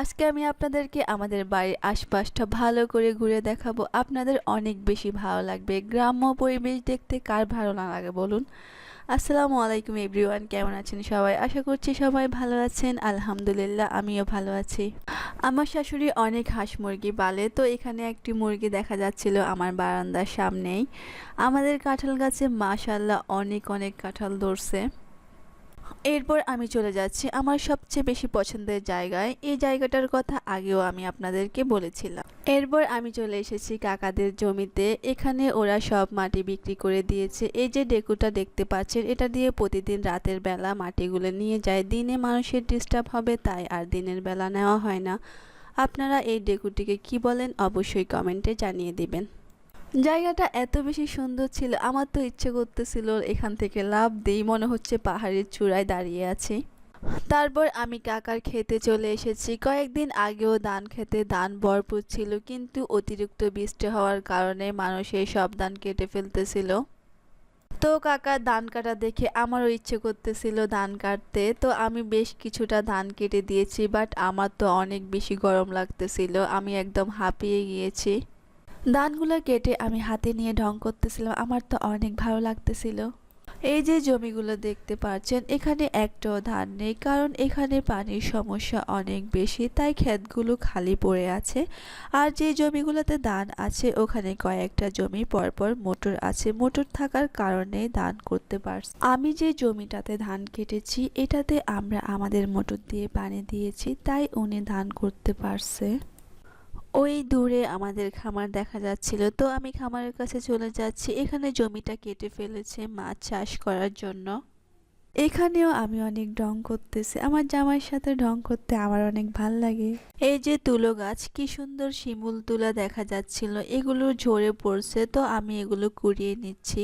আজকে আমি আপনাদেরকে আমাদের বাড়ির আশপাশটা ভালো করে ঘুরে দেখাবো। আপনাদের অনেক বেশি ভালো লাগবে। গ্রাম্য পরিবেশ দেখতে কার ভালো না লাগে বলুন? আসসালামু আলাইকুম এভরিওয়ান, কেমন আছেন সবাই? আশা করছি সবাই ভালো আছেন। আলহামদুলিল্লাহ, আমিও ভালো আছি। আমার শাশুড়ি অনেক হাঁস মুরগি পালে, তো এখানে একটি মুরগি দেখা যাচ্ছিল আমার বারান্দার সামনেই। আমাদের কাঁঠাল গাছে মাশাল্লাহ অনেক অনেক কাঁঠাল ধরছে। এরপর আমি চলে যাচ্ছি আমার সবচেয়ে বেশি পছন্দের জায়গায়। এই জায়গাটার কথা আগেও আমি আপনাদেরকে বলেছিলাম। এরপর আমি চলে এসেছি কাকাদের জমিতে। এখানে ওরা সব মাটি বিক্রি করে দিয়েছে। এই যে ডেকুটা দেখতে পাচ্ছেন, এটা দিয়ে প্রতিদিন রাতের বেলা মাটিগুলো নিয়ে যায়। দিনে মানুষের ডিস্টার্ব হবে, তাই আর দিনের বেলা নেওয়া হয় না। আপনারা এই ডেকুটিকে কি বলেন অবশ্যই কমেন্টে জানিয়ে দিবেন। জায়গাটা এত বেশি সুন্দর ছিল, আমার তো ইচ্ছে করতেছিল এখান থেকে লাভ দিই, মনে হচ্ছে পাহাড়ের চূড়ায় দাঁড়িয়ে আছি। তারপর আমি কাকার খেতে চলে এসেছি। কয়েকদিন আগেও ধান খেতে ধান ভরপুর ছিল, কিন্তু অতিরিক্ত বৃষ্টি হওয়ার কারণে মানুষ এই সব ধান কেটে ফেলতেছিল। তো কাকা ধান কাটা দেখে আমারও ইচ্ছে করতেছিল ধান কাটতে, তো আমি বেশ কিছুটা ধান কেটে দিয়েছি বাট আমার তো অনেক বেশি গরম লাগতেছিল, আমি একদম হাঁপিয়ে গিয়েছি। ধানগুলো কেটে আমি হাতে নিয়ে ঢং করতেছিলাম। আমার তো অনেক ভালো লাগতেছিল। এই যে জমিগুলো দেখতে পাচ্ছেন, এখানে একটাও ধান নেই, কারণ এখানে পানির সমস্যা অনেক বেশি, তাই ক্ষেতগুলো খালি পড়ে আছে। আর যে জমিগুলোতে ধান আছে, ওখানে কয়েকটা জমি পরপর মোটর আছে। মোটর থাকার কারণে ধান করতে পারছি আমি যে জমিটাতে ধান কেটেছি, এটাতে আমরা আমাদের মোটর দিয়ে পানি দিয়েছি, তাই উনি ধান করতে পারছে। ওই দূরে আমাদের খামার দেখা যাচ্ছিল। তো আমি খামারের কাছে চলে যাচ্ছি। এখানে জমিটা কেটে ফেলেছে মাছ চাষ করার জন্য। এখানেও আমি অনেক ঢং করতেছি। আমার জামাইয়ের সাথে ঢং করতে আমার অনেক ভালো লাগে। এই যে তুলো গাছ, কি সুন্দর শিমুল তুলা দেখা যাচ্ছিল। এগুলো ঝরে পড়ছে, তো আমি এগুলো কুড়িয়ে নিচ্ছি।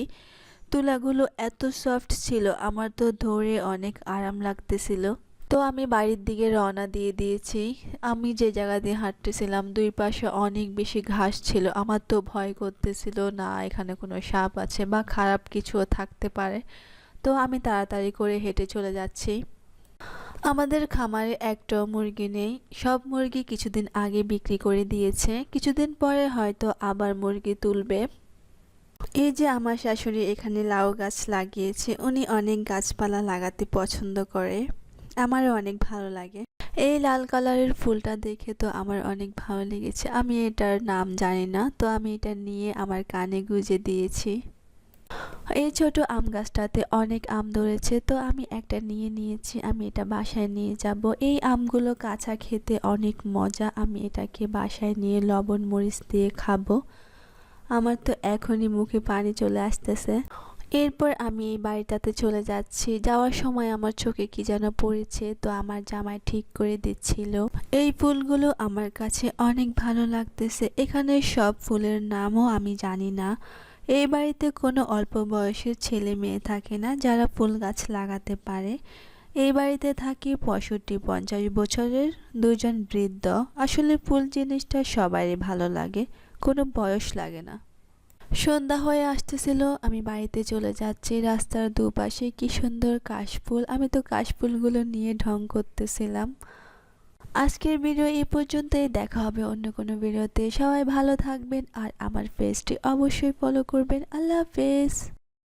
তুলাগুলো এত সফট ছিল, আমার তো ধরে অনেক আরাম লাগতেছিল। তো আমি বাড়ির দিকে রওনা দিয়ে দিয়েছি। আমি যে জায়গা দিয়ে হাঁটতেছিলাম দুই পাশে অনেক বেশি ঘাস ছিল। আমার তো ভয় করতেছিল না, এখানে কোনো সাপ আছে বা খারাপ কিছুও থাকতে পারে। তো আমি তাড়াতাড়ি করে হেঁটে চলে যাচ্ছি। আমাদের খামারে একটা মুরগি নেই। সব মুরগি কিছুদিন আগে বিক্রি করে দিয়েছে। কিছুদিন পরে হয়তো আবার মুরগি তুলবে। এই যে আমার শাশুড়ি এখানে লাউ গাছ লাগিয়েছে, উনি অনেক গাছপালা লাগাতে পছন্দ করে। আমারও অনেক ভালো লাগে। এই লাল কালারের ফুলটা দেখে তো আমার অনেক ভালো লেগেছে। আমি এটার নাম জানি না, তো আমি এটা নিয়ে আমার কানে গুজে দিয়েছি। এই ছোট আম গাছটাতে অনেক আম ধরেছে, তো আমি একটা নিয়ে নিয়েছি, আমি এটা বাসায় নিয়ে যাব। এই আমগুলো কাঁচা খেতে অনেক মজা, আমি এটাকে বাসায় নিয়ে লবণ মরিচ দিয়ে খাব। আমার তো এখনই মুখে পানি চলে আসতেছে। এরপর আমি এই বাড়িটাতে চলে যাচ্ছি। যাওয়ার সময় আমার চোখে কি যেন পড়েছে, তো আমার জামাই ঠিক করে দিচ্ছিল। এই ফুলগুলো আমার কাছে অনেক ভালো লাগতেছে। এখানে সব ফুলের নামও আমি জানি না। এই বাড়িতে কোনো অল্প বয়সের ছেলে মেয়ে থাকে না যারা ফুল গাছ লাগাতে পারে। এই বাড়িতে থাকি পঁয়ষট্টি পঞ্চাশ বছরের দুজন বৃদ্ধ। আসলে ফুল জিনিসটা সবারই ভালো লাগে, কোনো বয়স লাগে না। সন্ধ্যা হয়ে আসতেছিল, আমি বাড়িতে চলে যাচ্ছি। রাস্তার দুপাশে কি সুন্দর কাশফুল। আমি তো কাশফুলগুলো নিয়ে ঢং করতেছিলাম। আজকের ভিডিও এই পর্যন্তই। দেখা হবে অন্য কোনো ভিডিওতে। সবাই ভালো থাকবেন আর আমার পেজটি অবশ্যই ফলো করবেন। আল্লাহ হাফেজ।